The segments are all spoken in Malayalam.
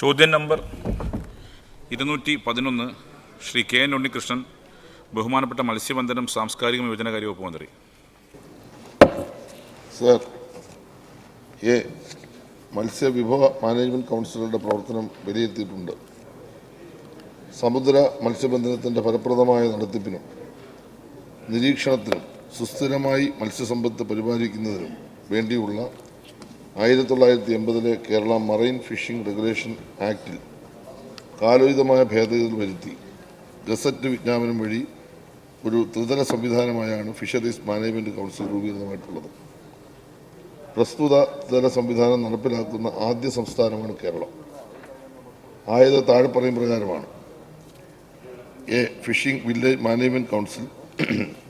ചോദ്യം നമ്പർ ഇരുന്നൂറ്റി പതിനൊന്ന് ശ്രീ കെ എൻ ഉണ്ണികൃഷ്ണൻ ബഹുമാനപ്പെട്ട മത്സ്യബന്ധനം സാംസ്കാരിക വിഭജനകാര്യ വകുപ്പ് മന്ത്രി. സർ എ മത്സ്യവിഭവ മാനേജ്മെന്റ് കൗൺസിലുകളുടെ പ്രവർത്തനം വിലയിരുത്തിയിട്ടുണ്ട്. സമുദ്ര മത്സ്യബന്ധനത്തിന്റെ ഫലപ്രദമായ നടത്തിപ്പിനും നിരീക്ഷണത്തിനും സുസ്ഥിരമായി മത്സ്യസമ്പത്ത് പരിപാലിക്കുന്നതിനും വേണ്ടിയുള്ള ആയിരത്തി തൊള്ളായിരത്തി എൺപതിലെ കേരള മറൈൻ ഫിഷിംഗ് റെഗുലേഷൻ ആക്ടിൽ കാലോചിതമായ ഭേദഗതി വരുത്തി. ഗസറ്റ് വിജ്ഞാപനം വഴി ഒരു ത്രിതല സംവിധാനമായാണ് ഫിഷറീസ് മാനേജ്മെന്റ് കൗൺസിൽ രൂപീകൃതമായിട്ടുള്ളത്. പ്രസ്തുത ത്രിതല സംവിധാനം നടപ്പിലാക്കുന്ന ആദ്യ സംസ്ഥാനമാണ് കേരളം. ആയത് താഴെ പറയും പ്രകാരമാണ്. A. Fishing village management council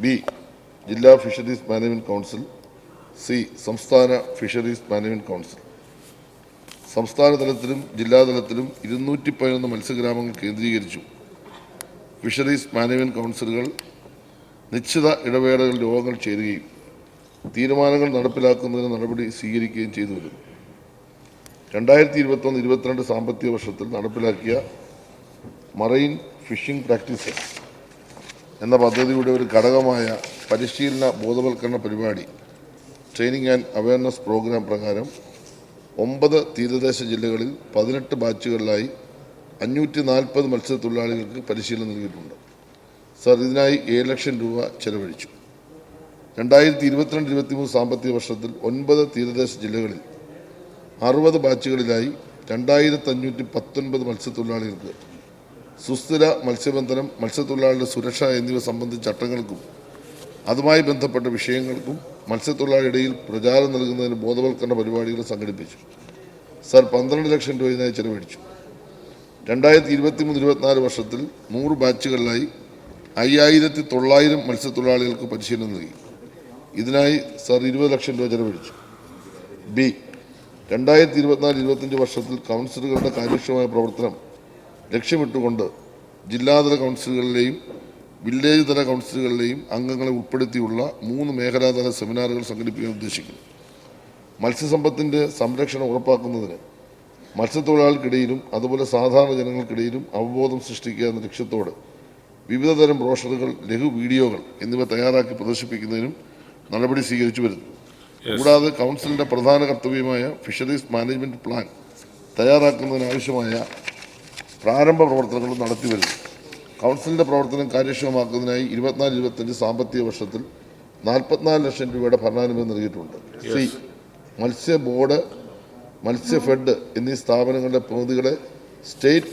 B. ജില്ലാ ഫിഷറീസ് മാനേജ്മെന്റ് കൗൺസിൽ സി സംസ്ഥാന ഫിഷറീസ് മാനേജ്മെന്റ് കൗൺസിൽ. സംസ്ഥാന തലത്തിലും ജില്ലാതലത്തിലും ഇരുന്നൂറ്റി പതിനൊന്ന് മത്സ്യഗ്രാമങ്ങൾ കേന്ദ്രീകരിച്ചു. ഫിഷറീസ് മാനേജ്മെന്റ് കൗൺസിലുകൾ നിശ്ചിത ഇടവേളകളിൽ യോഗങ്ങൾ ചേരുകയും തീരുമാനങ്ങൾ നടപ്പിലാക്കുന്നതിന് നടപടി സ്വീകരിക്കുകയും ചെയ്തു വരുന്നു രണ്ടായിരത്തി ഇരുപത്തൊന്ന് ഇരുപത്തിരണ്ട് സാമ്പത്തിക വർഷത്തിൽ നടപ്പിലാക്കിയ മറൈൻ ഫിഷിംഗ് പ്രാക്ടീസസ് എന്ന പദ്ധതിയുടെ ഒരു ഘടകമായ പരിശീലന ബോധവൽക്കരണ പരിപാടി ട്രെയിനിങ് ആൻഡ് അവയർനെസ് പ്രോഗ്രാം പ്രകാരം ഒമ്പത് തീരദേശ ജില്ലകളിൽ പതിനെട്ട് ബാച്ചുകളിലായി അഞ്ഞൂറ്റി നാൽപ്പത് മത്സ്യത്തൊഴിലാളികൾക്ക് പരിശീലനം നൽകിയിട്ടുണ്ട്. സർ ഇതിനായി ഏഴ് ലക്ഷം രൂപ ചെലവഴിച്ചു. രണ്ടായിരത്തി ഇരുപത്തിരണ്ട് ഇരുപത്തിമൂന്ന് സാമ്പത്തിക വർഷത്തിൽ ഒൻപത് തീരദേശ ജില്ലകളിൽ അറുപത് ബാച്ചുകളിലായി രണ്ടായിരത്തി അഞ്ഞൂറ്റി പത്തൊൻപത് മത്സ്യത്തൊഴിലാളികൾക്ക് സുസ്ഥിര മത്സ്യബന്ധനം മത്സ്യത്തൊഴിലാളികളുടെ സുരക്ഷ എന്നിവ സംബന്ധിച്ച ചട്ടങ്ങൾക്കും അതുമായി ബന്ധപ്പെട്ട വിഷയങ്ങൾക്കും മത്സ്യത്തൊഴിലാളിയിടയിൽ പ്രചാരം നൽകുന്നതിന് ബോധവൽക്കരണ പരിപാടികൾ സംഘടിപ്പിച്ചു. സർ പന്ത്രണ്ട് ലക്ഷം രൂപ ഇതിനായി ചെലവഴിച്ചു. രണ്ടായിരത്തി ഇരുപത്തി മൂന്ന് ഇരുപത്തിനാല് വർഷത്തിൽ നൂറ് ബാച്ചുകളിലായി അയ്യായിരത്തി തൊള്ളായിരം മത്സ്യത്തൊഴിലാളികൾക്ക് പരിശീലനം നൽകി. ഇതിനായി സർ ഇരുപത് ലക്ഷം രൂപ ചെലവഴിച്ചു. ബി രണ്ടായിരത്തി ഇരുപത്തിനാല് ഇരുപത്തഞ്ച് വർഷത്തിൽ കൗൺസിലുകളുടെ കാര്യക്ഷമമായ പ്രവർത്തനം ലക്ഷ്യമിട്ടുകൊണ്ട് ജില്ലാതല കൗൺസിലുകളിലെയും വില്ലേജ് തല കൗൺസിലുകളിലെയും അംഗങ്ങളെ ഉൾപ്പെടുത്തിയുള്ള മൂന്ന് മേഖലാതല സെമിനാറുകൾ സംഘടിപ്പിക്കാൻ ഉദ്ദേശിക്കുന്നു. മത്സ്യസമ്പത്തിന്റെ സംരക്ഷണം ഉറപ്പാക്കുന്നതിന് മത്സ്യത്തൊഴിലാളികൾക്കിടയിലും അതുപോലെ സാധാരണ ജനങ്ങൾക്കിടയിലും അവബോധം സൃഷ്ടിക്കുക എന്ന ലക്ഷ്യത്തോടെ വിവിധതരം ബ്രോഷറുകൾ ലഘു വീഡിയോകൾ എന്നിവ തയ്യാറാക്കി പ്രദർശിപ്പിക്കുന്നതിനും നടപടി സ്വീകരിച്ചു വരുന്നു. കൂടാതെ കൗൺസിലിന്റെ പ്രധാന കർത്തവ്യമായ ഫിഷറീസ് മാനേജ്മെന്റ് പ്ലാൻ തയ്യാറാക്കുന്നതിനാവശ്യമായ പ്രാരംഭ പ്രവർത്തനങ്ങളും നടത്തി വരുന്നു കൗൺസിലിന്റെ പ്രവർത്തനം കാര്യക്ഷമമാക്കുന്നതിനായി ഇരുപത്തിനാല് ഇരുപത്തഞ്ച് സാമ്പത്തിക വർഷത്തിൽ നാൽപ്പത്തിനാല് ലക്ഷം രൂപയുടെ ഭരണാനുമതി നൽകിയിട്ടുണ്ട്. സി മത്സ്യ ബോർഡ് മത്സ്യ ഫെഡ് എന്നീ സ്ഥാപനങ്ങളുടെ പ്രതിനിധികളെ സ്റ്റേറ്റ്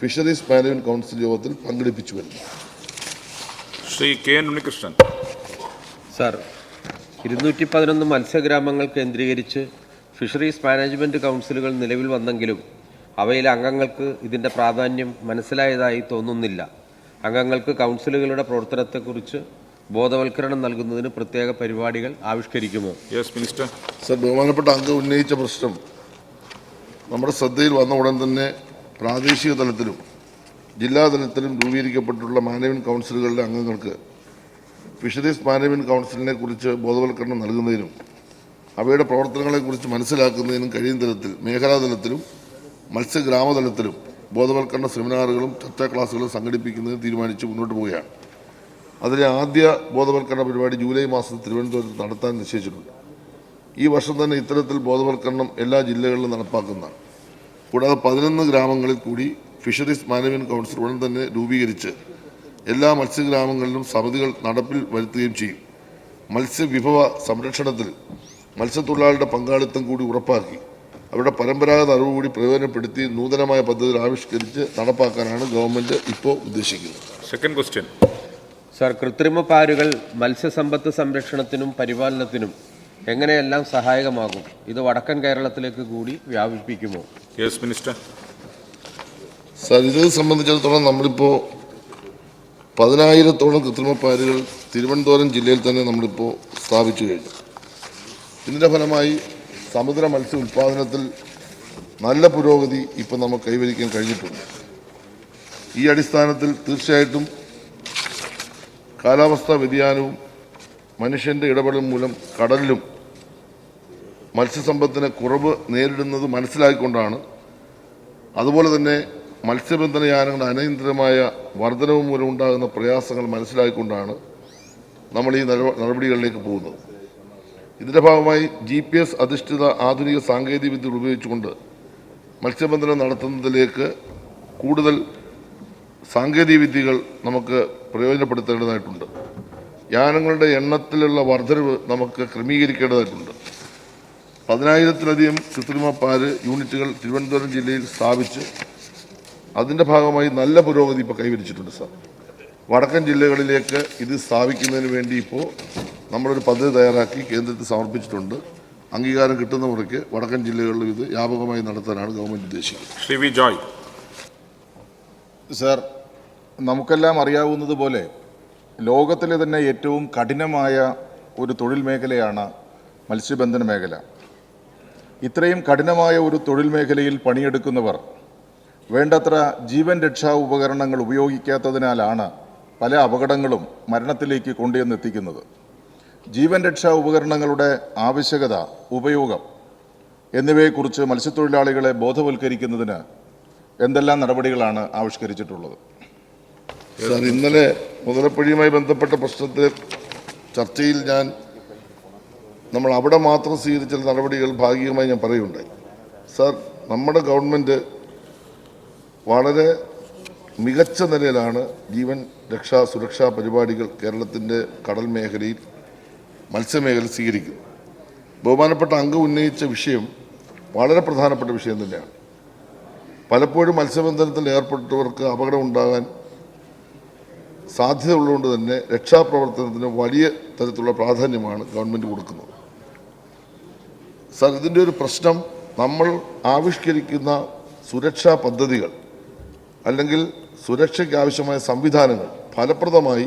ഫിഷറീസ് മാനേജ്മെന്റ് കൗൺസിൽ യോഗത്തിൽ പങ്കെടുപ്പിച്ചു വരുന്നു. Shri K N Unnikrishnan. Sir ഇരുന്നൂറ്റി പതിനൊന്ന് മത്സ്യഗ്രാമങ്ങൾ കേന്ദ്രീകരിച്ച് ഫിഷറീസ് മാനേജ്മെന്റ് കൗൺസിലുകൾ നിലവിൽ വന്നെങ്കിലും അവയിലെ അംഗങ്ങൾക്ക് ഇതിന്റെ പ്രാധാന്യം മനസ്സിലായതായി തോന്നുന്നില്ല. അംഗങ്ങൾക്ക് കൗൺസിലുകളുടെ പ്രവർത്തനത്തെക്കുറിച്ച് ബോധവൽക്കരണം നൽകുന്നതിന് പ്രത്യേക പരിപാടികൾ ആവിഷ്കരിക്കുമോ? യെസ് മിനിസ്റ്റർ സർ ബഹുമാനപ്പെട്ട അംഗം ഉന്നയിച്ച പ്രശ്നം നമ്മുടെ ശ്രദ്ധയിൽ വന്ന ഉടൻ തന്നെ പ്രാദേശിക തലത്തിലും ജില്ലാ തലത്തിലും രൂപീകരിക്കപ്പെട്ടുള്ള മാനേജ്മെന്റ് കൗൺസിലുകളുടെ അംഗങ്ങൾക്ക് ഫിഷറീസ് മാനേജ്മെന്റ് കൗൺസിലിനെ കുറിച്ച് ബോധവൽക്കരണം നൽകുന്നതിനും അവയുടെ പ്രവർത്തനങ്ങളെക്കുറിച്ച് മനസ്സിലാക്കുന്നതിനും കഴിയുന്ന തരത്തിൽ മേഖലാതലത്തിലും മത്സ്യഗ്രാമതലത്തിലും ബോധവൽക്കരണ സെമിനാറുകളും ചർച്ചാ ക്ലാസുകളും സംഘടിപ്പിക്കുന്നതിന് തീരുമാനിച്ച് മുന്നോട്ട് പോവുകയാണ്. അതിലെ ആദ്യ ബോധവൽക്കരണ പരിപാടി ജൂലൈ മാസത്തിൽ തിരുവനന്തപുരത്ത് നടത്താൻ നിശ്ചയിച്ചിട്ടുണ്ട്. ഈ വർഷം തന്നെ ഇത്തരത്തിൽ ബോധവൽക്കരണം എല്ലാ ജില്ലകളിലും നടപ്പാക്കുന്നതാണ് കൂടാതെ പതിനൊന്ന് ഗ്രാമങ്ങളിൽ കൂടി ഫിഷറീസ് മാനേജ്മെന്റ് കൗൺസിൽ ഉടൻ തന്നെ രൂപീകരിച്ച് എല്ലാ മത്സ്യഗ്രാമങ്ങളിലും സമിതികൾ നടപ്പിൽ വരുത്തുകയും ചെയ്യും. മത്സ്യവിഭവ സംരക്ഷണത്തിൽ മത്സ്യത്തൊഴിലാളികളുടെ പങ്കാളിത്തം കൂടി ഉറപ്പാക്കി അവരുടെ പരമ്പരാഗത അറിവ് കൂടി പ്രയോജനപ്പെടുത്തി നൂതനമായ പദ്ധതികൾ ആവിഷ്കരിച്ച് നടപ്പാക്കാനാണ് ഗവൺമെന്റ് ഇപ്പോൾ ഉദ്ദേശിക്കുന്നത്. സെക്കൻഡ് ക്വസ്റ്റ്യൻ സാർ കൃത്രിമ പാരുകൾ മത്സ്യസമ്പത്ത് സംരക്ഷണത്തിനും പരിപാലനത്തിനും എങ്ങനെയെല്ലാം സഹായകമാകും? ഇത് വടക്കൻ കേരളത്തിലേക്ക് കൂടി വ്യാപിപ്പിക്കുമോ? യെസ് മിനിസ്റ്റർ സാർ ഇത് സംബന്ധിച്ചിടത്തോളം നമ്മളിപ്പോൾ പതിനായിരത്തോളം കൃത്രിമ പാരുകൾ തിരുവനന്തപുരം ജില്ലയിൽ തന്നെ നമ്മളിപ്പോൾ സ്ഥാപിച്ചു കഴിഞ്ഞു. ഇതിന്റെ ഫലമായി സമുദ്ര മത്സ്യ ഉൽപ്പാദനത്തിൽ നല്ല പുരോഗതി ഇപ്പം നമുക്ക് കൈവരിക്കാൻ കഴിഞ്ഞിട്ടുണ്ട്. ഈ അടിസ്ഥാനത്തിൽ തീർച്ചയായിട്ടും കാലാവസ്ഥാ വ്യതിയാനവും മനുഷ്യന്റെ ഇടപെടൽ മൂലം കടലിലും മത്സ്യസമ്പത്തിന് കുറവ് നേരിടുന്നത് മനസ്സിലാക്കിക്കൊണ്ടാണ് അതുപോലെ തന്നെ മത്സ്യബന്ധന യാനങ്ങളുടെ അനിയന്ത്രിതമായ വർധനവ് മൂലം ഉണ്ടാകുന്ന പ്രയാസങ്ങൾ മനസ്സിലാക്കിക്കൊണ്ടാണ് നമ്മൾ ഈ നടപടികളിലേക്ക് പോകുന്നത്. ഇതിന്റെ ഭാഗമായി ജി പി എസ് അധിഷ്ഠിത ആധുനിക സാങ്കേതിക വിദ്യ ഉപയോഗിച്ചുകൊണ്ട് മത്സ്യബന്ധനം നടത്തുന്നതിലേക്ക് കൂടുതൽ സാങ്കേതിക വിദ്യകൾ നമുക്ക് പ്രയോജനപ്പെടുത്തേണ്ടതായിട്ടുണ്ട്. യാനങ്ങളുടെ എണ്ണത്തിലുള്ള വർധനവ് നമുക്ക് ക്രമീകരിക്കേണ്ടതായിട്ടുണ്ട്. പതിനായിരത്തിലധികം കൃത്രിമ പാൽ യൂണിറ്റുകൾ തിരുവനന്തപുരം ജില്ലയിൽ സ്ഥാപിച്ച് അതിന്റെ ഭാഗമായി നല്ല പുരോഗതി ഇപ്പോൾ കൈവരിച്ചിട്ടുണ്ട് സാർ. വടക്കൻ ജില്ലകളിലേക്ക് ഇത് സ്ഥാപിക്കുന്നതിന് വേണ്ടി ഇപ്പോൾ നമ്മളൊരു പദ്ധതി തയ്യാറാക്കി കേന്ദ്രത്തിൽ സമർപ്പിച്ചിട്ടുണ്ട്. അംഗീകാരം കിട്ടുന്ന മുറയ്ക്ക് വടക്കൻ ജില്ലകളിലും ഇത് വ്യാപകമായി നടത്താനാണ് ഗവൺമെന്റ് ഉദ്ദേശിക്കുന്നത്. ശ്രീ വി ജോയ്. സർ നമുക്കെല്ലാം അറിയാവുന്നത് പോലെ ലോകത്തിലെ തന്നെ ഏറ്റവും കഠിനമായ ഒരു തൊഴിൽ മേഖലയാണ് മത്സ്യബന്ധന മേഖല. ഇത്രയും കഠിനമായ ഒരു തൊഴിൽ മേഖലയിൽ പണിയെടുക്കുന്നവർ വേണ്ടത്ര ജീവൻ രക്ഷാ ഉപകരണങ്ങൾ ഉപയോഗിക്കാത്തതിനാലാണ് പല അപകടങ്ങളും മരണത്തിലേക്ക് കൊണ്ടുവന്നെത്തിക്കുന്നത്. ജീവൻ രക്ഷാ ഉപകരണങ്ങളുടെ ആവശ്യകത ഉപയോഗം എന്നിവയെക്കുറിച്ച് മത്സ്യത്തൊഴിലാളികളെ ബോധവൽക്കരിക്കുന്നതിന് എന്തെല്ലാം നടപടികളാണ് ആവിഷ്കരിച്ചിട്ടുള്ളത്? സാർ ഇന്നലെ മുതലപ്പുഴയുമായി ബന്ധപ്പെട്ട പ്രശ്നത്തെ ചർച്ചയിൽ ഞാൻ നമ്മൾ അവിടെ മാത്രം സ്വീകരിച്ച നടപടികൾ ഭാഗികമായി ഞാൻ പറയുണ്ടായി സാർ നമ്മുടെ ഗവൺമെന്റ് വളരെ മികച്ച നിലയിലാണ് ജീവൻ രക്ഷാ സുരക്ഷാ പരിപാടികൾ കേരളത്തിന്റെ കടൽ മേഖലയിൽ മത്സ്യമേഖല സ്വീകരിക്കും. ബഹുമാനപ്പെട്ട അംഗം ഉന്നയിച്ച വിഷയം വളരെ പ്രധാനപ്പെട്ട വിഷയം തന്നെയാണ്. പലപ്പോഴും മത്സ്യബന്ധനത്തിൽ ഏർപ്പെട്ടവർക്ക് അപകടം ഉണ്ടാകാൻ സാധ്യത ഉള്ളതുകൊണ്ട് തന്നെ രക്ഷാപ്രവർത്തനത്തിന് വലിയ തരത്തിലുള്ള പ്രാധാന്യമാണ് ഗവൺമെന്റ് കൊടുക്കുന്നത്. സാർ ഇതിന്റെ ഒരു പ്രശ്നം നമ്മൾ ആവിഷ്കരിക്കുന്ന സുരക്ഷാ പദ്ധതികൾ അല്ലെങ്കിൽ സുരക്ഷയ്ക്ക് ആവശ്യമായ സംവിധാനങ്ങൾ ഫലപ്രദമായി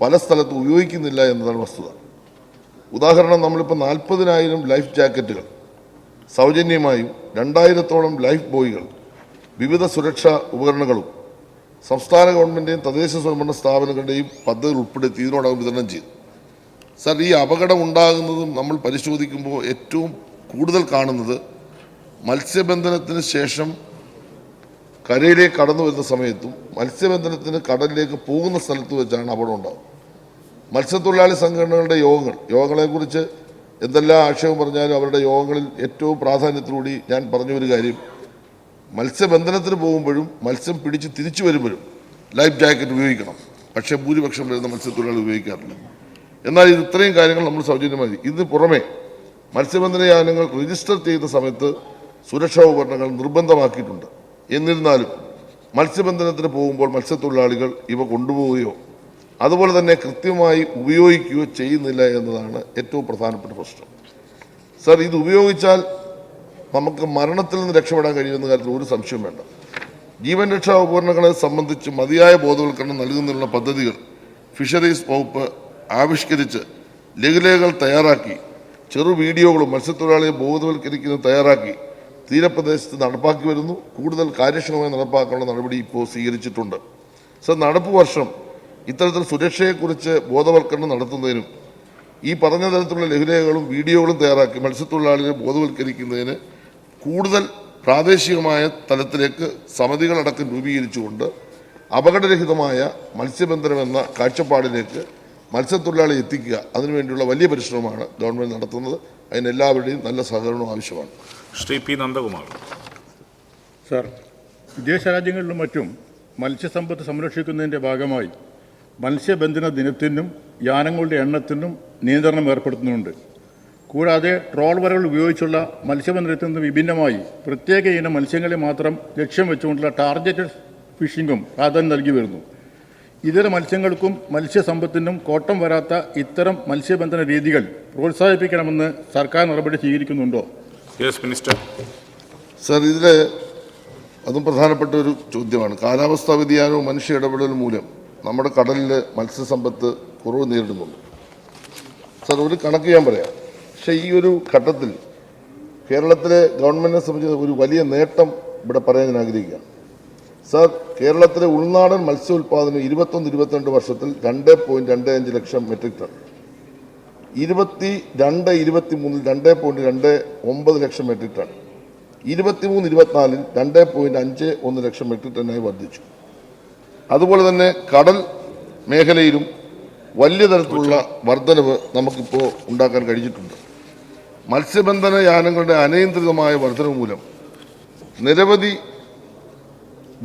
പല സ്ഥലത്തും ഉപയോഗിക്കുന്നില്ല എന്നതാണ് വസ്തുത. ഉദാഹരണം നമ്മളിപ്പോൾ നാൽപ്പതിനായിരം ലൈഫ് ജാക്കറ്റുകൾ സൗജന്യമായും രണ്ടായിരത്തോളം ലൈഫ് ബോയികൾ വിവിധ സുരക്ഷാ ഉപകരണങ്ങളും സംസ്ഥാന ഗവൺമെന്റിന്റെയും തദ്ദേശ സ്വയംഭരണ സ്ഥാപനങ്ങളുടെയും പദ്ധതികൾ ഉൾപ്പെടുത്തി ഇതിനോടകം വിതരണം ചെയ്തു. സർ ഈ അപകടം ഉണ്ടാകുന്നതും നമ്മൾ പരിശോധിക്കുമ്പോൾ ഏറ്റവും കൂടുതൽ കാണുന്നത് മത്സ്യബന്ധനത്തിന് ശേഷം കരയിലേക്ക് കടന്നു വരുന്ന സമയത്തും മത്സ്യബന്ധനത്തിന് കടലിലേക്ക് പോകുന്ന സ്ഥലത്ത് വെച്ചാണ് അപകടം ഉണ്ടാകുന്നത് മത്സ്യത്തൊഴിലാളി സംഘടനകളുടെ യോഗങ്ങൾ യോഗങ്ങളെക്കുറിച്ച് എന്തെല്ലാം ആക്ഷേപം പറഞ്ഞാലും അവരുടെ യോഗങ്ങളിൽ ഏറ്റവും പ്രാധാന്യത്തോടുകൂടി ഞാൻ പറഞ്ഞ ഒരു കാര്യം. മത്സ്യബന്ധനത്തിന് പോകുമ്പോഴും മത്സ്യം പിടിച്ച് തിരിച്ചു വരുമ്പോഴും ലൈഫ് ജാക്കറ്റ് ഉപയോഗിക്കണം. പക്ഷേ ഭൂരിപക്ഷം വരുന്ന മത്സ്യത്തൊഴിലാളി ഉപയോഗിക്കാറില്ല. എന്നാൽ ഇത് ഇത്രയും കാര്യങ്ങൾ നമ്മൾ സൗജന്യമായി. ഇതിന് പുറമെ മത്സ്യബന്ധന യാനങ്ങൾ രജിസ്റ്റർ ചെയ്യുന്ന സമയത്ത് സുരക്ഷാ ഉപകരണങ്ങൾ നിർബന്ധമാക്കിയിട്ടുണ്ട്. എന്നിരുന്നാലും മത്സ്യബന്ധനത്തിന് പോകുമ്പോൾ മത്സ്യത്തൊഴിലാളികൾ ഇവ കൊണ്ടുപോവുകയോ അതുപോലെ തന്നെ കൃത്യമായി ഉപയോഗിക്കുകയോ ചെയ്യുന്നില്ല എന്നതാണ് ഏറ്റവും പ്രധാനപ്പെട്ട പ്രശ്നം. സർ ഇത് ഉപയോഗിച്ചാൽ നമുക്ക് മരണത്തിൽ നിന്ന് രക്ഷപ്പെടാൻ കഴിയുമെന്ന കാര്യത്തിൽ ഒരു സംശയം വേണ്ട. ജീവൻ രക്ഷാ ഉപകരണങ്ങളെ സംബന്ധിച്ച് മതിയായ ബോധവൽക്കരണം നൽകുന്നതിനുള്ള പദ്ധതികൾ ഫിഷറീസ് വകുപ്പ് ആവിഷ്കരിച്ച് ലഘുലേഖകൾ തയ്യാറാക്കി ചെറു വീഡിയോകളും മത്സ്യത്തൊഴിലാളിയെ ബോധവൽക്കരിക്കുന്നത് തയ്യാറാക്കി തീരപ്രദേശത്ത് നടപ്പാക്കി വരുന്നു. കൂടുതൽ കാര്യക്ഷമമായി നടപ്പാക്കാനുള്ള നടപടി ഇപ്പോൾ സ്വീകരിച്ചിട്ടുണ്ട്. സർ നടപ്പ് വർഷം ഇത്തരത്തിൽ സുരക്ഷയെക്കുറിച്ച് ബോധവൽക്കരണം നടത്തുന്നതിനും ഈ പറഞ്ഞ തരത്തിലുള്ള ലഘുലേഖകളും വീഡിയോകളും തയ്യാറാക്കി മത്സ്യത്തൊഴിലാളികളെ ബോധവൽക്കരിക്കുന്നതിന് കൂടുതൽ പ്രാദേശികമായ തലത്തിലേക്ക് സമിതികളടക്കം രൂപീകരിച്ചുകൊണ്ട് അപകടരഹിതമായ മത്സ്യബന്ധനം എന്ന കാഴ്ചപ്പാടിലേക്ക് മത്സ്യത്തൊഴിലാളി എത്തിക്കുക അതിനുവേണ്ടിയുള്ള വലിയ പരിശ്രമമാണ് ഗവൺമെന്റ് നടത്തുന്നത്. അതിന് എല്ലാവരുടെയും നല്ല സഹകരണവും ആവശ്യമാണ്. ശ്രീ പി നന്ദകുമാർ. സർ വിദേശ രാജ്യങ്ങളിലും മറ്റും മത്സ്യസമ്പത്ത് സംരക്ഷിക്കുന്നതിന്റെ ഭാഗമായി മത്സ്യബന്ധന ദിനത്തിനും യാനങ്ങളുടെ എണ്ണത്തിനും നിയന്ത്രണം ഏർപ്പെടുത്തുന്നുണ്ട്. കൂടാതെ ട്രോൾ വരകൾ ഉപയോഗിച്ചുള്ള മത്സ്യബന്ധനത്തിൽ നിന്ന് വിഭിന്നമായി പ്രത്യേക ഇനം മത്സ്യങ്ങളെ മാത്രം ലക്ഷ്യം വെച്ചുകൊണ്ടുള്ള ടാർഗറ്റഡ് ഫിഷിംഗും പ്രാധാന്യം നൽകി വരുന്നു. ഇതര മത്സ്യങ്ങൾക്കും മത്സ്യസമ്പത്തിനും കോട്ടം വരാത്ത ഇത്തരം മത്സ്യബന്ധന രീതികൾ പ്രോത്സാഹിപ്പിക്കണമെന്ന് സർക്കാർ നടപടി സ്വീകരിക്കുന്നുണ്ടോ? യെസ് മിനിസ്റ്റർ സർ ഇതിൽ അതും പ്രധാനപ്പെട്ട ഒരു ചോദ്യമാണ്. കാലാവസ്ഥാ വ്യതിയാനവും മനുഷ്യ ഇടപെടൽ മൂലം നമ്മുടെ കടലിൽ മത്സ്യസമ്പത്ത് കുറവ് നേരിടുന്നുണ്ട്. സർ ഒരു കണക്ക് ഞാൻ പറയാം. പക്ഷേ ഈ ഒരു ഘട്ടത്തിൽ കേരളത്തിലെ ഗവൺമെന്റിനെ സംബന്ധിച്ച് ഒരു വലിയ നേട്ടം ഇവിടെ പറയാൻ ഞാൻ ആഗ്രഹിക്കുകയാണ്. സർ കേരളത്തിലെ ഉൾനാടൻ മത്സ്യ മത്സ്യോൽപാദനം ഇരുപത്തൊന്ന് ഇരുപത്തിരണ്ട് വർഷത്തിൽ രണ്ട് പോയിന്റ് രണ്ട് അഞ്ച് ലക്ഷം മെട്രിക് ടൺ. ഇരുപത്തി രണ്ട് ഇരുപത്തി മൂന്നിൽ രണ്ട് പോയിന്റ് രണ്ട് ഒമ്പത് ലക്ഷം മെട്രിക് ടൺ. ഇരുപത്തിമൂന്ന് ഇരുപത്തിനാലിൽ രണ്ട് പോയിന്റ് അഞ്ച് ഒന്ന് ലക്ഷം മെട്രിക് ടണ്ണായി വർദ്ധിച്ചു. അതുപോലെ തന്നെ കടൽ മേഖലയിലും വലിയ തരത്തിലുള്ള വർധനവ് നമുക്കിപ്പോൾ ഉണ്ടാക്കാൻ കഴിഞ്ഞിട്ടുണ്ട്. മത്സ്യബന്ധന യാനങ്ങളുടെ അനിയന്ത്രിതമായ വർധനവ് മൂലം നിരവധി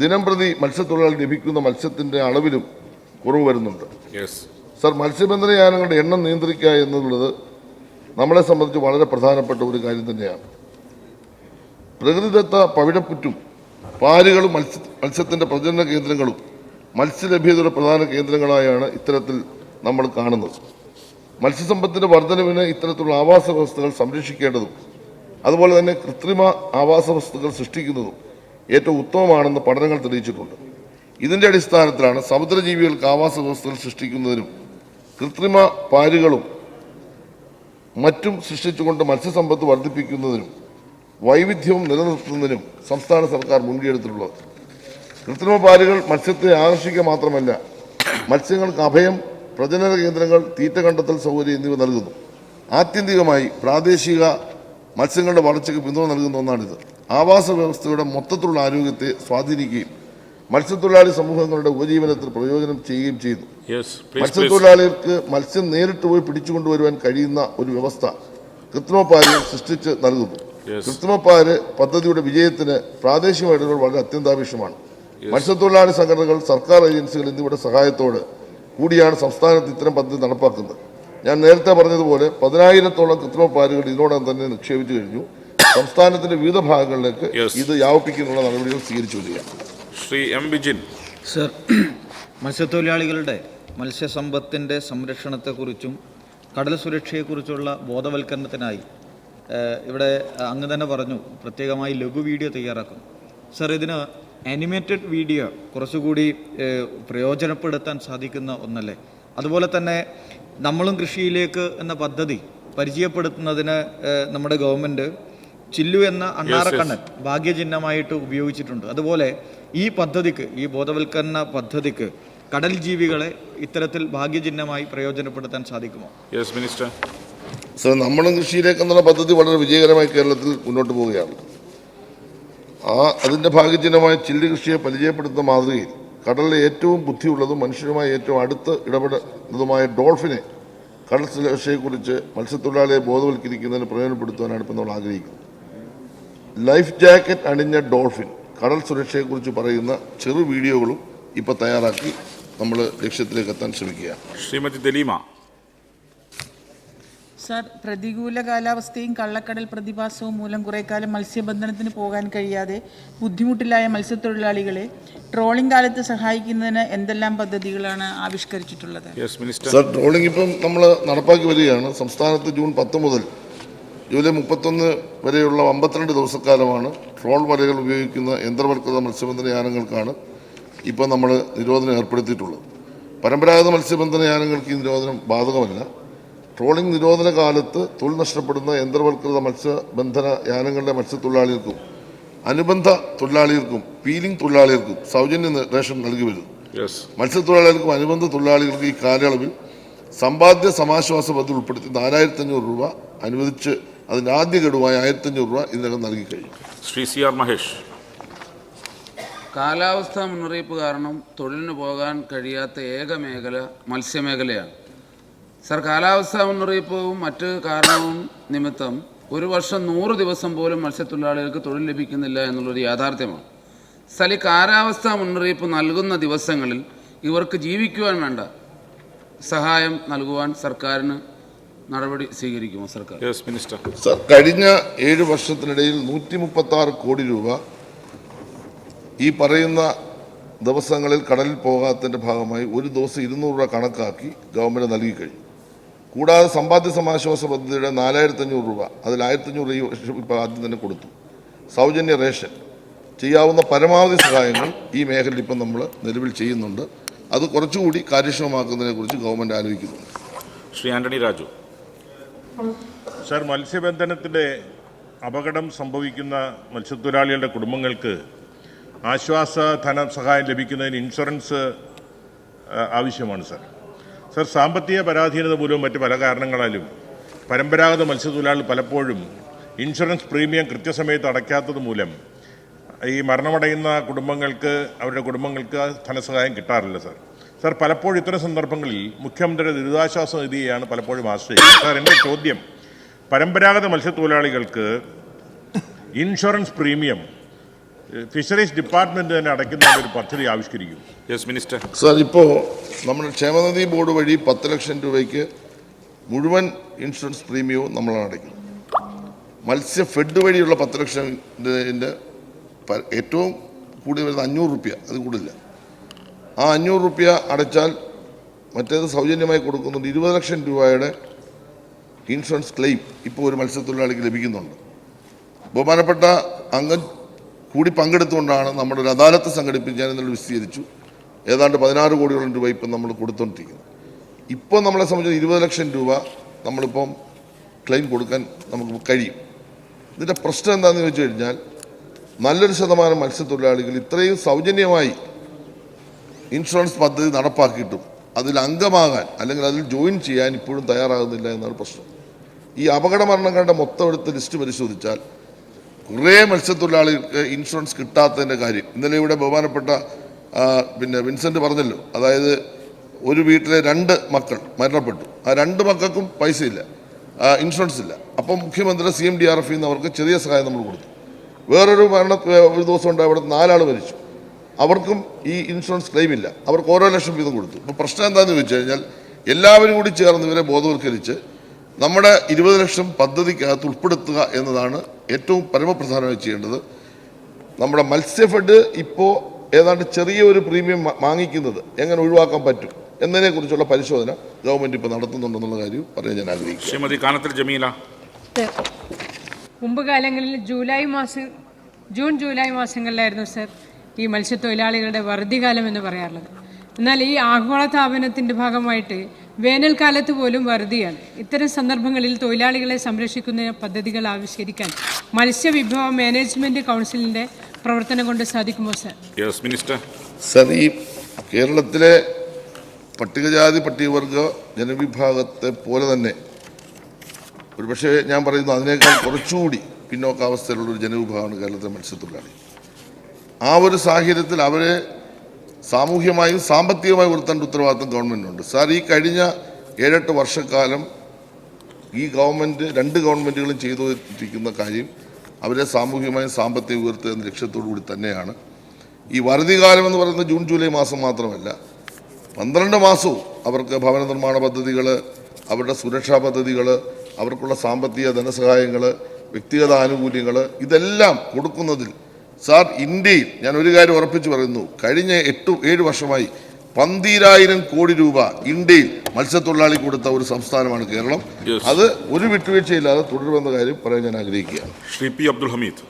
ദിനം പ്രതി മത്സ്യത്തൊഴിലാളി ലഭിക്കുന്ന മത്സ്യത്തിന്റെ അളവിലും കുറവ് വരുന്നുണ്ട്. സർ മത്സ്യബന്ധന യാനങ്ങളുടെ എണ്ണം നിയന്ത്രിക്കുക എന്നുള്ളത് നമ്മളെ സംബന്ധിച്ച് വളരെ പ്രധാനപ്പെട്ട ഒരു കാര്യം തന്നെയാണ്. പ്രകൃതിദത്ത പവിഴപ്പുറ്റും പാലുകളും മത്സ്യ മത്സ്യത്തിന്റെ പ്രജനന കേന്ദ്രങ്ങളും മത്സ്യലഭ്യതയുടെ പ്രധാന കേന്ദ്രങ്ങളായാണ് ഇത്തരത്തിൽ നമ്മൾ കാണുന്നത്. മത്സ്യസമ്പത്തിന്റെ വർധനവിന് ഇത്തരത്തിലുള്ള ആവാസ വ്യവസ്ഥകൾ സംരക്ഷിക്കേണ്ടതും അതുപോലെ തന്നെ കൃത്രിമ ആവാസ വ്യവസ്ഥകൾ സൃഷ്ടിക്കുന്നതും ഏറ്റവും ഉത്തമമാണെന്ന് പഠനങ്ങൾ തെളിയിച്ചിട്ടുണ്ട്. ഇതിന്റെ അടിസ്ഥാനത്തിലാണ് സമുദ്രജീവികൾക്ക് ആവാസ വ്യവസ്ഥകൾ സൃഷ്ടിക്കുന്നതിനും കൃത്രിമ പാലുകളും മറ്റും സൃഷ്ടിച്ചുകൊണ്ട് മത്സ്യസമ്പത്ത് വർദ്ധിപ്പിക്കുന്നതിനും വൈവിധ്യവും നിലനിർത്തുന്നതിനും സംസ്ഥാന സർക്കാർ മുൻകൈയെടുത്തിട്ടുള്ളത് കൃത്രിമ പാലുകൾ മത്സ്യത്തെ ആകർഷിക്കുക മാത്രമല്ല മത്സ്യങ്ങൾക്ക് അഭയം പ്രജനന കേന്ദ്രങ്ങൾ തീറ്റ കണ്ടെത്തൽ സൗകര്യം എന്നിവ നൽകുന്നു. ആത്യന്തികമായി പ്രാദേശിക മത്സ്യങ്ങളുടെ വളർച്ചയ്ക്ക് പിന്തുണ നൽകുന്ന ഒന്നാണിത്. ആവാസ വ്യവസ്ഥയുടെ മൊത്തത്തിലുള്ള ആരോഗ്യത്തെ സ്വാധീനിക്കുകയും മത്സ്യത്തൊഴിലാളി സമൂഹങ്ങളുടെ ഉപജീവനത്തിൽ പ്രയോജനം ചെയ്യുകയും ചെയ്യുന്നു. മത്സ്യത്തൊഴിലാളികൾക്ക് മത്സ്യം നേരിട്ട് പോയി പിടിച്ചുകൊണ്ടുവരുവാൻ കഴിയുന്ന ഒരു വ്യവസ്ഥ കൃത്രിമപ്പാൽ സൃഷ്ടിച്ച് നൽകുന്നു. കൃത്രിമപ്പാൽ പദ്ധതിയുടെ വിജയത്തിന് പ്രാദേശിക ഇടപെടൽ വളരെ അത്യന്താപേക്ഷമാണ് മത്സ്യത്തൊഴിലാളി സംഘടനകൾ സർക്കാർ ഏജൻസികൾ എന്നിവയുടെ സഹായത്തോടെ കൂടിയാണ് സംസ്ഥാനത്ത് ഇത്തരം പദ്ധതി നടപ്പാക്കുന്നത്. ഞാൻ നേരത്തെ പറഞ്ഞതുപോലെ പതിനായിരത്തോളം കൃത്രിമപ്പാലുകൾ ഇതിനോടകം തന്നെ നിക്ഷേപിച്ചു കഴിഞ്ഞു. സംസ്ഥാനത്തിന്റെ വിവിധ ഭാഗങ്ങളിലേക്ക് ഇത് വ്യാപിപ്പിക്കാനുള്ള നടപടികൾ സ്വീകരിച്ചു വരികയാണ്. ശ്രീ എം വിജിൻ. സർ മത്സ്യത്തൊഴിലാളികളുടെ മത്സ്യസമ്പത്തിന്റെ സംരക്ഷണത്തെക്കുറിച്ചും കടൽ സുരക്ഷയെക്കുറിച്ചുള്ള ബോധവൽക്കരണത്തിനായി ഇവിടെ അങ്ങ് തന്നെ പറഞ്ഞു പ്രത്യേകമായി ലഘു വീഡിയോ തയ്യാറാക്കും സർ ഇതിന് അനിമേറ്റഡ് വീഡിയോ കുറച്ചുകൂടി പ്രയോജനപ്പെടുത്താൻ സാധിക്കുന്ന ഒന്നല്ലേ? അതുപോലെ തന്നെ നമ്മളും കൃഷിയിലേക്ക് എന്ന പദ്ധതി പരിചയപ്പെടുത്തുന്നതിന് നമ്മുടെ ഗവൺമെന്റ് ചില്ലു എന്ന അണ്ണാറക്കണ്ണൻ ഭാഗ്യചിഹ്നമായിട്ട് ഉപയോഗിച്ചിട്ടുണ്ട്. അതുപോലെ ഈ പദ്ധതിക്ക് ഈ ബോധവൽക്കരണ പദ്ധതിക്ക് കടൽ ജീവികളെ ഇത്തരത്തിൽ ഭാഗ്യചിഹ്നമായി പ്രയോജനപ്പെടുത്താൻ സാധിക്കുമോ? യെസ് മിനിസ്റ്റർ സർ നമ്മളും കൃഷിയിലേക്ക് എന്നുള്ള പദ്ധതി വളരെ വിജയകരമായി കേരളത്തിൽ മുന്നോട്ട് പോവുകയാണ്. ആ അതിന്റെ ഭാഗ്യജനമായ ചില്ലി കൃഷിയെ പരിചയപ്പെടുത്തുന്ന മാതൃകയിൽ കടലിലെ ഏറ്റവും ബുദ്ധിയുള്ളതും മനുഷ്യരുമായി ഏറ്റവും അടുത്ത് ഇടപെടുന്നതുമായ ഡോൾഫിനെ കടൽ സുരക്ഷയെക്കുറിച്ച് മത്സ്യത്തൊഴിലാളിയെ ബോധവൽക്കരിക്കുന്നതിന് പ്രയോജനപ്പെടുത്തുവാനാണ് ഇപ്പം നമ്മൾ ആഗ്രഹിക്കുന്നത്. ലൈഫ് ജാക്കറ്റ് അണിഞ്ഞ ഡോൾഫിൻ കടൽ സുരക്ഷയെക്കുറിച്ച് പറയുന്ന ചെറു വീഡിയോകളും ഇപ്പോൾ തയ്യാറാക്കി നമ്മൾ ലക്ഷ്യത്തിലേക്ക് എത്താൻ ശ്രമിക്കുകയാണ്. ശ്രീമതി ദലീമ സാർ പ്രതികൂല കാലാവസ്ഥയും കള്ളക്കടൽ പ്രതിഭാസവും മൂലം കുറേ കാലം മത്സ്യബന്ധനത്തിന് പോകാൻ കഴിയാതെ ബുദ്ധിമുട്ടിലായ മത്സ്യത്തൊഴിലാളികളെ ട്രോളിംഗ് കാലത്ത് സഹായിക്കുന്നതിന് എന്തെല്ലാം പദ്ധതികളാണ് ആവിഷ്കരിച്ചിട്ടുള്ളത്? യെസ് മിനിസ്റ്റർ സർ ട്രോളിംഗ് ഇപ്പം നമ്മൾ നടപ്പാക്കി വരികയാണ്. സംസ്ഥാനത്ത് ജൂൺ പത്ത് മുതൽ ജൂലൈ മുപ്പത്തൊന്ന് വരെയുള്ള അമ്പത്തിരണ്ട് ദിവസക്കാലമാണ് ട്രോൾ വലകൾ ഉപയോഗിക്കുന്ന യന്ത്രവൽകൃത മത്സ്യബന്ധന യാനങ്ങൾക്കാണ് ഇപ്പോൾ നമ്മൾ നിരോധനം ഏർപ്പെടുത്തിയിട്ടുള്ളത്. പരമ്പരാഗത മത്സ്യബന്ധന യാനങ്ങൾക്ക് ഈ നിരോധനം ബാധകമല്ല. ട്രോളിംഗ് നിരോധന കാലത്ത് തൊഴിൽ നഷ്ടപ്പെടുന്ന യന്ത്രവൽകൃത മത്സ്യബന്ധന യാനങ്ങളുടെ മത്സ്യത്തൊഴിലാളികൾക്കും അനുബന്ധ തൊഴിലാളികൾക്കും പീലിംഗ് തൊഴിലാളികൾക്കും സൗജന്യ റേഷൻ നൽകി വരുന്നു യെസ് മത്സ്യത്തൊഴിലാളികൾക്കും അനുബന്ധ തൊഴിലാളികൾക്കും ഈ കാലയളവിൽ സമ്പാദ്യ സമാശ്വാസ പദ്ധതി ഉൾപ്പെടുത്തി നാലായിരത്തി അഞ്ഞൂറ് രൂപ അനുവദിച്ച് അതിന്റെ ആദ്യ ഗഡുവായ ആയിരത്തി അഞ്ഞൂറ് രൂപ ഇതിനകം നൽകി കഴിഞ്ഞു. Shri C R Mahesh. കാലാവസ്ഥാ മുന്നറിയിപ്പ് കാരണം തൊഴിലിന് പോകാൻ കഴിയാത്ത ഏക മേഖല മത്സ്യമേഖലയാണ്. സർ കാലാവസ്ഥാ മുന്നറിയിപ്പും മറ്റ് കാരണവും നിമിത്തം ഒരു വർഷം നൂറ് ദിവസം പോലും മത്സ്യത്തൊഴിലാളികൾക്ക് തൊഴിൽ ലഭിക്കുന്നില്ല എന്നുള്ളൊരു യാഥാർത്ഥ്യമാണ്. സാർ ഈ കാലാവസ്ഥാ മുന്നറിയിപ്പ് നൽകുന്ന ദിവസങ്ങളിൽ ഇവർക്ക് ജീവിക്കുവാൻ വേണ്ട സഹായം നൽകുവാൻ സർക്കാരിന് നടപടി സ്വീകരിക്കുമോ സർക്കാർ? യെസ് മിനിസ്റ്റർ സർ കഴിഞ്ഞ ഏഴ് വർഷത്തിനിടയിൽ നൂറ്റി മുപ്പത്തി ആറ് കോടി രൂപ ഈ പറയുന്ന ദിവസങ്ങളിൽ കടലിൽ പോകാത്തതിന്റെ ഭാഗമായി ഒരു ദിവസം ഇരുന്നൂറ് രൂപ കണക്കാക്കി ഗവൺമെന്റ് നൽകി കഴിഞ്ഞു. കൂടാതെ സമ്പാദ്യ സമാശ്വാസ പദ്ധതിയുടെ നാലായിരത്തി അഞ്ഞൂറ് രൂപ. അതിൽ ആയിരത്തി അഞ്ഞൂറ് ഈ വർഷം ഇപ്പോൾ ആദ്യം തന്നെ കൊടുത്തു. സൗജന്യ റേഷൻ. ചെയ്യാവുന്ന പരമാവധി സഹായങ്ങൾ ഈ മേഖലയിൽ ഇപ്പം നമ്മൾ നിലവിൽ ചെയ്യുന്നുണ്ട്. അത് കുറച്ചുകൂടി കാര്യക്ഷമമാക്കുന്നതിനെക്കുറിച്ച് ഗവൺമെന്റ് ആലോചിക്കുന്നുണ്ട്. ശ്രീ ആന്റണി രാജു. സർ മത്സ്യബന്ധനത്തിന്റെ അപകടം സംഭവിക്കുന്ന മത്സ്യത്തൊഴിലാളികളുടെ കുടുംബങ്ങൾക്ക് ആശ്വാസ ധനസഹായം ലഭിക്കുന്നതിന് ഇൻഷുറൻസ് ആവശ്യമാണ് സർ. സർ സാമ്പത്തിക പരാധീനത മൂലവും മറ്റ് പല കാരണങ്ങളാലും പരമ്പരാഗത മത്സ്യത്തൊഴിലാളികൾ പലപ്പോഴും ഇൻഷുറൻസ് പ്രീമിയം കൃത്യസമയത്ത് അടയ്ക്കാത്തത് മൂലം ഈ മരണമടയുന്ന കുടുംബങ്ങൾക്ക് അവരുടെ കുടുംബങ്ങൾക്ക് ധനസഹായം കിട്ടാറില്ല സർ. സർ പലപ്പോഴും ഇത്തരം സന്ദർഭങ്ങളിൽ മുഖ്യമന്ത്രിയുടെ ദുരിതാശ്വാസ നിധിയെയാണ് പലപ്പോഴും ആശ്രയിക്കുന്നത്. സാർ എന്റെ ചോദ്യം പരമ്പരാഗത മത്സ്യത്തൊഴിലാളികൾക്ക് ഇൻഷുറൻസ് പ്രീമിയം ഫിഷറീസ് ഡിപ്പാർട്ട്മെന്റ് തന്നെ അടയ്ക്കുന്ന ഒരു പദ്ധതി ആവിഷ്കരിക്കും യെസ് മിനിസ്റ്റർ സാർ ഇപ്പോൾ നമ്മൾ ക്ഷേമനിധി ബോർഡ് വഴി പത്ത് ലക്ഷം രൂപയ്ക്ക് മുഴുവൻ ഇൻഷുറൻസ് പ്രീമിയവും നമ്മൾ അടയ്ക്കുന്നത്. മത്സ്യ ഫെഡ് വഴിയുള്ള പത്ത് ലക്ഷത്തിന്റെ ഏറ്റവും കൂടി വരുന്നത് അഞ്ഞൂറ് റുപ്യ അത് കൂടില്ല ആ അഞ്ഞൂറ് റുപ്യ അടച്ചാൽ മറ്റേത് സൗജന്യമായി കൊടുക്കുന്നുണ്ട് ഇരുപത് ലക്ഷം രൂപയുടെ ഇൻഷുറൻസ് ക്ലെയിം ഇപ്പോൾ ഒരു മത്സ്യത്തൊഴിലാളിക്ക് ലഭിക്കുന്നുണ്ട്. ബഹുമാനപ്പെട്ട അംഗം കൂടി പങ്കെടുത്തുകൊണ്ടാണ് നമ്മുടെ ഒരു അദാലത്ത് സംഘടിപ്പിച്ച് ഞാൻ ഇന്നലെ വിശദീകരിച്ചു. ഏതാണ്ട് പതിനാറ് കോടിയോളം രൂപ ഇപ്പം നമ്മൾ കൊടുത്തുകൊണ്ടിരിക്കുന്നത് ഇപ്പോൾ നമ്മളെ സംബന്ധിച്ച് ഇരുപത് ലക്ഷം രൂപ നമ്മളിപ്പം ക്ലെയിം കൊടുക്കാൻ നമുക്ക് കഴിയും. ഇതിന്റെ പ്രശ്നം എന്താണെന്ന് ചോദിച്ചു കഴിഞ്ഞാൽ നല്ലൊരു ശതമാനം മത്സ്യത്തൊഴിലാളികൾ ഇത്രയും സൗജന്യമായി ഇൻഷുറൻസ് പദ്ധതി നടപ്പാക്കിയിട്ടും അതിൽ അംഗമാകാൻ അല്ലെങ്കിൽ അതിൽ ജോയിൻ ചെയ്യാൻ ഇപ്പോഴും തയ്യാറാകുന്നില്ല എന്നാണ് പ്രശ്നം. ഈ അപകട മരണങ്ങളുടെ മൊത്തം എടുത്ത് ലിസ്റ്റ് പരിശോധിച്ചാൽ കുറേ മത്സ്യത്തൊഴിലാളികൾക്ക് ഇൻഷുറൻസ് കിട്ടാത്തതിന്റെ കാര്യം. ഇന്നലെ ഇവിടെ ബഹുമാനപ്പെട്ട പിന്നെ വിൻസെന്റ് പറഞ്ഞല്ലോ. അതായത് ഒരു വീട്ടിലെ രണ്ട് മക്കൾ മരണപ്പെട്ടു. ആ രണ്ട് മക്കൾക്കും പൈസയില്ല. ഇൻഷുറൻസ് ഇല്ല. അപ്പം മുഖ്യമന്ത്രി സി എം ഡി ആർ എഫിൽ നിന്ന് അവർക്ക് ചെറിയ സഹായം നമ്മൾ കൊടുത്തു. വേറൊരു മരണ ഒരു ദിവസം ഉണ്ട് അവിടെ നാലാൾ മരിച്ചു. അവർക്കും ഈ ഇൻഷുറൻസ് ക്ലെയിം ഇല്ല. അവർക്ക് ഓരോ ലക്ഷം വീതം കൊടുത്തു. ഇപ്പോൾ പ്രശ്നം എന്താണെന്ന് ചോദിച്ചു കഴിഞ്ഞാൽ എല്ലാവരും കൂടി ചേർന്ന് ഇവരെ ബോധവൽക്കരിച്ച് നമ്മുടെ ഇരുപത് ലക്ഷം പദ്ധതിക്കകത്ത് ഉൾപ്പെടുത്തുക എന്നതാണ് ഏറ്റവും പരമപ്രധാനമായി ചെയ്യേണ്ടത് നമ്മുടെ മത്സ്യഫെഡ് ഇപ്പോൾ ഏതാണ്ട് ചെറിയ ഒരു പ്രീമിയം വാങ്ങിക്കുന്നത് എങ്ങനെ ഒഴിവാക്കാൻ പറ്റും എന്നതിനെക്കുറിച്ചുള്ള പരിശോധന ഗവൺമെന്റ് ഇപ്പോൾ നടത്തുന്നുണ്ടെന്നുള്ള കാര്യം പറയാൻ ഞാൻ ശ്രീമതി കാനത്തിൽ ജമീല. മുമ്പ് കാലങ്ങളിൽ ജൂലൈ മാസം ജൂൺ ജൂലൈ മാസങ്ങളിലായിരുന്നു സർ ഈ മത്സ്യത്തൊഴിലാളികളുടെ വറുതികാലം എന്ന് പറയാറുള്ളത്. എന്നാൽ ഈ ആഗോളതാപനത്തിന്റെ ഭാഗമായിട്ട് വേനൽക്കാലത്ത് പോലും വറുതിയാണ്. ഇത്തരം സന്ദർഭങ്ങളിൽ തൊഴിലാളികളെ സംരക്ഷിക്കുന്ന പദ്ധതികൾ ആവിഷ്കരിക്കാൻ മത്സ്യവിഭവ മാനേജ്മെന്റ് കൗൺസിലിന്റെ പ്രവർത്തനം കൊണ്ട് സാധിക്കുമോ സർ? യെസ് മിനിസ്റ്റർ സർ ഈ കേരളത്തിലെ പട്ടികജാതി പട്ടികവർഗ ജനവിഭാഗത്തെ പോലെ തന്നെ ഒരുപക്ഷെ ഞാൻ പറയുന്നു അതിനേക്കാൾ കുറച്ചുകൂടി പിന്നോക്കാവസ്ഥയിലുള്ള ഒരു ജനവിഭാഗമാണ് കേരളത്തിലെ മത്സ്യത്തൊഴിലാളി. ആ ഒരു സാഹചര്യത്തിൽ അവരെ സാമൂഹ്യമായും സാമ്പത്തികമായും ഉയർത്തേണ്ട ഉത്തരവാദിത്വം ഗവൺമെന്റിനുണ്ട് സാർ ഈ കഴിഞ്ഞ ഏഴെട്ട് വർഷക്കാലം ഈ ഗവൺമെന്റ് രണ്ട് ഗവൺമെന്റുകളും ചെയ്തുകൊണ്ടിരിക്കുന്ന കാര്യം അവരെ സാമൂഹികമായും സാമ്പത്തികം ഉയർത്തുക എന്ന ലക്ഷ്യത്തോടു കൂടി തന്നെയാണ്. ഈ വരതി കാലം എന്ന് പറയുന്നത് ജൂൺ ജൂലൈ മാസം മാത്രമല്ല. പന്ത്രണ്ട് മാസവും അവർക്ക് ഭവന നിർമ്മാണ പദ്ധതികൾ അവരുടെ സുരക്ഷാ പദ്ധതികൾ അവർക്കുള്ള സാമ്പത്തിക ധനസഹായങ്ങൾ വ്യക്തിഗത ആനുകൂല്യങ്ങൾ ഇതെല്ലാം കൊടുക്കുന്നതിൽ സാർ ഇന്ത്യയിൽ ഞാൻ ഒരു കാര്യം ഉറപ്പിച്ചു പറയുന്നു. കഴിഞ്ഞ എട്ട് ഏഴ് വർഷമായി പന്തീരായിരം കോടി രൂപ ഇന്ത്യയിൽ മത്സ്യത്തൊഴിലാളി കൊടുത്ത ഒരു സംസ്ഥാനമാണ് കേരളം. അത് ഒരു വിട്ടുവീഴ്ചയില്ലാതെ തുടരുമെന്ന കാര്യം പറയാൻ ഞാൻ ആഗ്രഹിക്കുകയാണ്. ശ്രീ പി അബ്ദുൽ ഹമീദ്.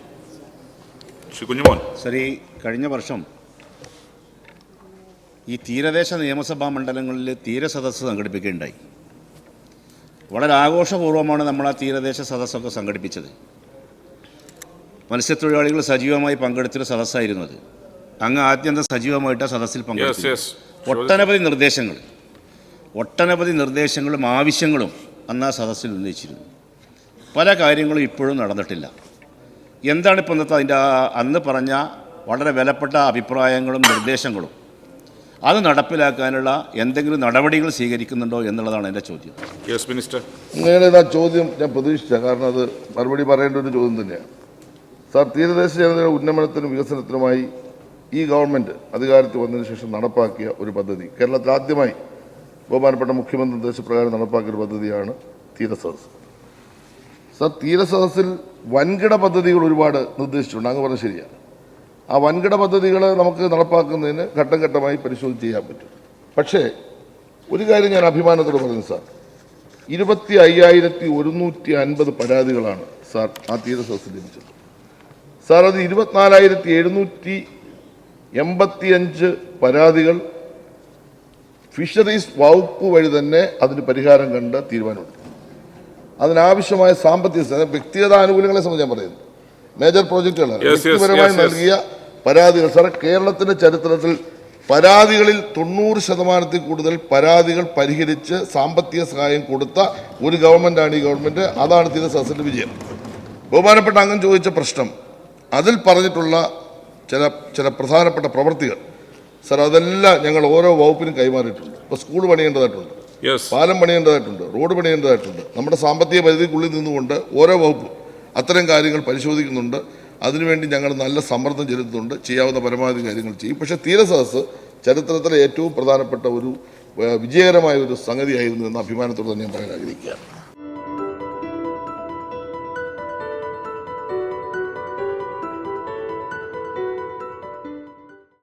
ശ്രീ കുഞ്ഞുമോൻ. സർ ഈ കഴിഞ്ഞ വർഷം ഈ തീരദേശ നിയമസഭാ മണ്ഡലങ്ങളിൽ തീരസദസ്സ് സംഘടിപ്പിക്കുകയുണ്ടായി. വളരെ ആഘോഷപൂർവമാണ് നമ്മൾ ആ തീരദേശ സദസ്സൊക്കെ സംഘടിപ്പിച്ചത്. മത്സ്യത്തൊഴിലാളികൾ സജീവമായി പങ്കെടുത്തൊരു സദസ്സായിരുന്നു അത്. അങ്ങ് ആദ്യം സജീവമായിട്ട് ആ സദസ്സിൽ പങ്കെടുത്തു ഒട്ടനവധി നിർദ്ദേശങ്ങൾ. ഒട്ടനവധി നിർദ്ദേശങ്ങളും ആവശ്യങ്ങളും അന്ന് ആ സദസ്സിൽ ഉന്നയിച്ചിരുന്നു. പല കാര്യങ്ങളും ഇപ്പോഴും നടന്നിട്ടില്ല. എന്താണ് ഇപ്പോൾ ഇന്നത്തെ അതിന്റെ അന്ന് പറഞ്ഞ വളരെ വിലപ്പെട്ട അഭിപ്രായങ്ങളും നിർദ്ദേശങ്ങളും അത് നടപ്പിലാക്കാനുള്ള എന്തെങ്കിലും നടപടികൾ സ്വീകരിക്കുന്നുണ്ടോ എന്നുള്ളതാണ് എന്റെ ചോദ്യം. യെസ് മിനിസ്റ്റർ നിങ്ങളുടെ ചോദ്യം ഞാൻ പ്രതീക്ഷിച്ച കാരണം അത് മറുപടി പറയേണ്ട ഒരു ചോദ്യം തന്നെയാണ്. സാർ തീരദേശ ജനതയുടെ ഉന്നമനത്തിനും വികസനത്തിനുമായി ഈ ഗവൺമെന്റ് അധികാരത്തിൽ വന്നതിന് ശേഷം നടപ്പാക്കിയ ഒരു പദ്ധതി. കേരളത്തിൽ ആദ്യമായി ബഹുമാനപ്പെട്ട മുഖ്യമന്ത്രി നിർദ്ദേശപ്രകാരം നടപ്പാക്കിയ ഒരു പദ്ധതിയാണ് തീരസദസ് സാർ തീരസദസ്സിൽ വൻകിട പദ്ധതികൾ ഒരുപാട് നിർദ്ദേശിച്ചിട്ടുണ്ട്. അങ്ങ് പറഞ്ഞ ശരിയാണ് ആ വൻകിട പദ്ധതികൾ നമുക്ക് നടപ്പാക്കുന്നതിന് ഘട്ടം ഘട്ടമായി പരിശോധിച്ച് ചെയ്യാൻ പറ്റും. പക്ഷേ ഒരു കാര്യം ഞാൻ അഭിമാനത്തോട് പറയുന്നു സാർ. ഇരുപത്തി അയ്യായിരത്തി ഒരുന്നൂറ്റി അൻപത് പരാതികളാണ് സാർ ആ തീരസദസ്സിൽ ലഭിച്ചത്. സാർ അത് ഇരുപത്തിനാലായിരത്തി എഴുന്നൂറ്റി എൺപത്തിയഞ്ച് പരാതികൾ ഫിഷറീസ് വകുപ്പ് വഴി തന്നെ അതിന് പരിഹാരം കണ്ട് തീരുമാനമുണ്ട് അതിനാവശ്യമായ സാമ്പത്തിക വ്യക്തിഗത ആനുകൂല്യങ്ങളെ സംബന്ധിച്ച് ഞാൻ പറയുന്നു. മേജർ പ്രോജക്റ്റുകളാണ്. Yes, വ്യക്തിപരമായി. നൽകിയ പരാതികൾ. സാർ കേരളത്തിന്റെ ചരിത്രത്തിൽ പരാതികളിൽ തൊണ്ണൂറ് ശതമാനത്തിൽ കൂടുതൽ പരാതികൾ പരിഹരിച്ച് സാമ്പത്തിക സഹായം കൊടുത്ത ഒരു ഗവൺമെന്റാണ് ഈ ഗവൺമെന്റ്. അതാണ് തീരെ തീരസദസ്സിന്റെ വിജയം. ബഹുമാനപ്പെട്ട അംഗം ചോദിച്ച പ്രശ്നം അതിൽ പറഞ്ഞിട്ടുള്ള ചില ചില പ്രധാനപ്പെട്ട പ്രവർത്തികൾ സർ അതെല്ലാം ഞങ്ങൾ ഓരോ വകുപ്പിനും കൈമാറിയിട്ടുണ്ട്. ഇപ്പോൾ സ്കൂൾ പണിയേണ്ടതായിട്ടുണ്ട്. പാലം പണിയേണ്ടതായിട്ടുണ്ട്. റോഡ് പണിയേണ്ടതായിട്ടുണ്ട്. നമ്മുടെ സാമ്പത്തിക പരിധിക്കുള്ളിൽ നിന്നുകൊണ്ട് ഓരോ വകുപ്പ് അത്തരം കാര്യങ്ങൾ പരിശോധിക്കുന്നുണ്ട്. അതിനുവേണ്ടി ഞങ്ങൾ നല്ല സമ്മർദ്ദം ചെലുത്തുന്നുണ്ട്. ചെയ്യാവുന്ന പരമാവധി കാര്യങ്ങൾ ചെയ്യും. പക്ഷേ തീരസദസ് ചരിത്രത്തിലെ ഏറ്റവും പ്രധാനപ്പെട്ട ഒരു വിജയകരമായ ഒരു സംഗതിയായിരുന്നു എന്ന അഭിമാനത്തോടെ തന്നെ ഞാൻ പറയാൻ ആഗ്രഹിക്കുകയാണ്.